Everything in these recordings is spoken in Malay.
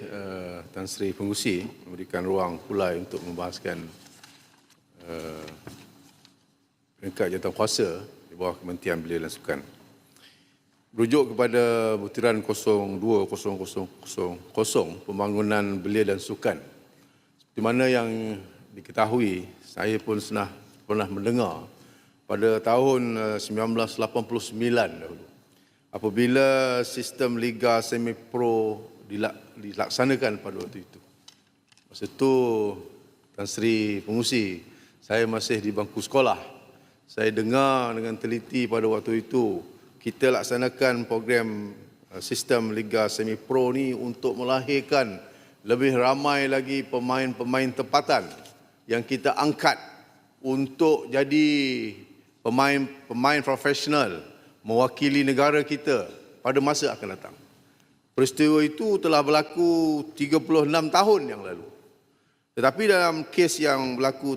uh, Tan Sri Pengusi memberikan ruang pulai untuk membahaskan uh, peringkat jawatan kuasa di bawah Kementerian Belia dan Sukan. Berujuk kepada butiran 020000 pembangunan belia dan sukan. Seperti mana yang diketahui, saya pun pernah, pernah mendengar pada tahun uh, 1989 dahulu apabila sistem Liga Semi Pro dilaksanakan pada waktu itu. Masa itu Tan Sri Pengusi, saya masih di bangku sekolah. Saya dengar dengan teliti pada waktu itu kita laksanakan program uh, sistem Liga Semi Pro ni untuk melahirkan lebih ramai lagi pemain-pemain tempatan yang kita angkat untuk jadi pemain-pemain profesional mewakili negara kita pada masa akan datang. Peristiwa itu telah berlaku 36 tahun yang lalu. Tetapi dalam kes yang berlaku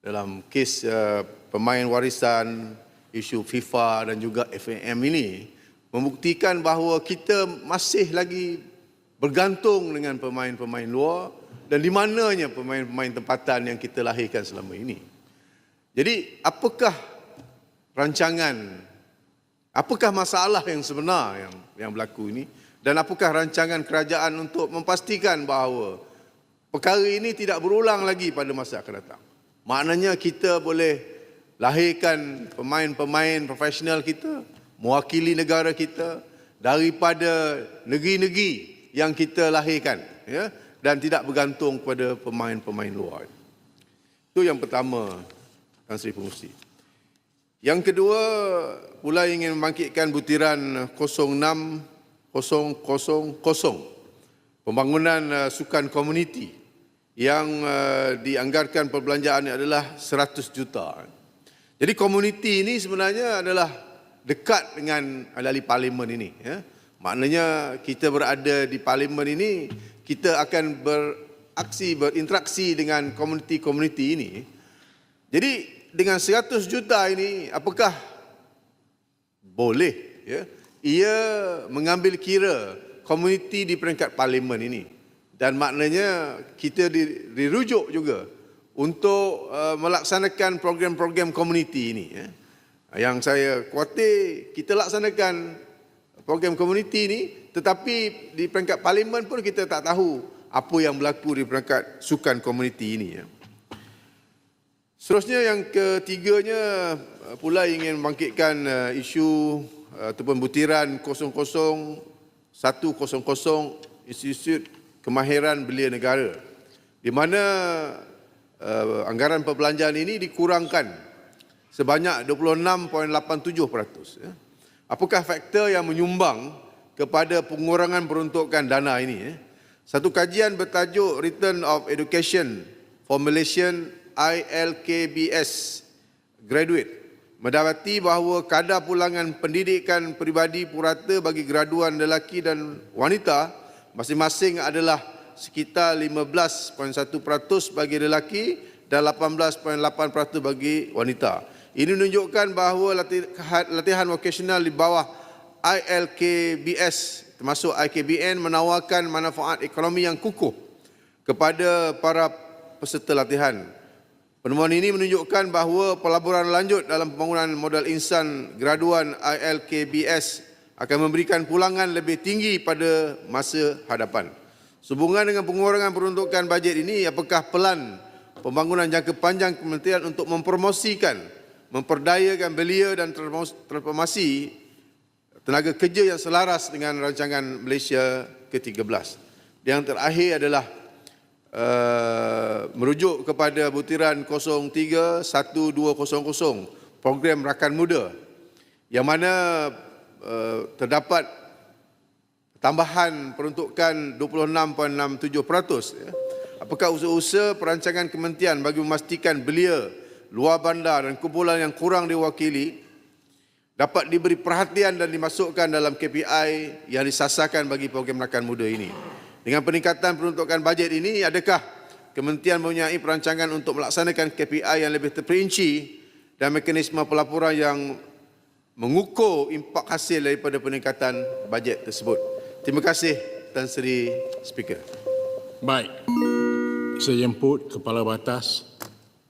dalam kes uh, pemain warisan isu FIFA dan juga FAM ini membuktikan bahawa kita masih lagi bergantung dengan pemain-pemain luar dan di mananya pemain-pemain tempatan yang kita lahirkan selama ini. Jadi apakah rancangan apakah masalah yang sebenar yang yang berlaku ini dan apakah rancangan kerajaan untuk memastikan bahawa perkara ini tidak berulang lagi pada masa akan datang. Maknanya kita boleh lahirkan pemain-pemain profesional kita mewakili negara kita daripada negeri-negeri yang kita lahirkan ya dan tidak bergantung kepada pemain-pemain luar. Itu yang pertama Tan Sri Pengusi. Yang kedua, pula ingin membangkitkan butiran 06000 pembangunan uh, sukan komuniti yang uh, dianggarkan perbelanjaannya adalah 100 juta. Jadi komuniti ini sebenarnya adalah dekat dengan ahli parlimen ini. Ya. Maknanya kita berada di parlimen ini, kita akan beraksi, berinteraksi dengan komuniti-komuniti ini. Jadi dengan 100 juta ini, apakah boleh ya, ia mengambil kira komuniti di peringkat parlimen ini? Dan maknanya kita dirujuk juga untuk uh, melaksanakan program-program komuniti ini. Ya. Yang saya khawatir kita laksanakan program komuniti ini tetapi di peringkat parlimen pun kita tak tahu apa yang berlaku di peringkat sukan komuniti ini. Ya. Seterusnya yang ketiganya uh, pula ingin membangkitkan uh, isu uh, ataupun butiran 00100 Institut Kemahiran Belia Negara di mana uh, anggaran perbelanjaan ini dikurangkan sebanyak 26.87%. Ya. Apakah faktor yang menyumbang kepada pengurangan peruntukan dana ini? Ya? Satu kajian bertajuk Return of Education Formulation ILKBS graduate mendapati bahawa kadar pulangan pendidikan peribadi purata bagi graduan lelaki dan wanita masing-masing adalah sekitar 15.1% bagi lelaki dan 18.8% bagi wanita. Ini menunjukkan bahawa latihan, vokasional di bawah ILKBS termasuk IKBN menawarkan manfaat ekonomi yang kukuh kepada para peserta latihan. Penemuan ini menunjukkan bahawa pelaburan lanjut dalam pembangunan modal insan graduan ILKBS akan memberikan pulangan lebih tinggi pada masa hadapan. Sehubungan dengan pengurangan peruntukan bajet ini, apakah pelan pembangunan jangka panjang kementerian untuk mempromosikan, memperdayakan belia dan transformasi tenaga kerja yang selaras dengan rancangan Malaysia ke-13. Yang terakhir adalah uh, merujuk kepada butiran 031200 program rakan muda yang mana uh, terdapat tambahan peruntukan 26.67%. Ya. Apakah usaha-usaha perancangan kementerian bagi memastikan belia, luar bandar dan kumpulan yang kurang diwakili dapat diberi perhatian dan dimasukkan dalam KPI yang disasarkan bagi program rakan muda ini. Dengan peningkatan peruntukan bajet ini, adakah kementerian mempunyai perancangan untuk melaksanakan KPI yang lebih terperinci dan mekanisme pelaporan yang mengukur impak hasil daripada peningkatan bajet tersebut? Terima kasih Tan Sri Speaker. Baik. Saya jemput Kepala Batas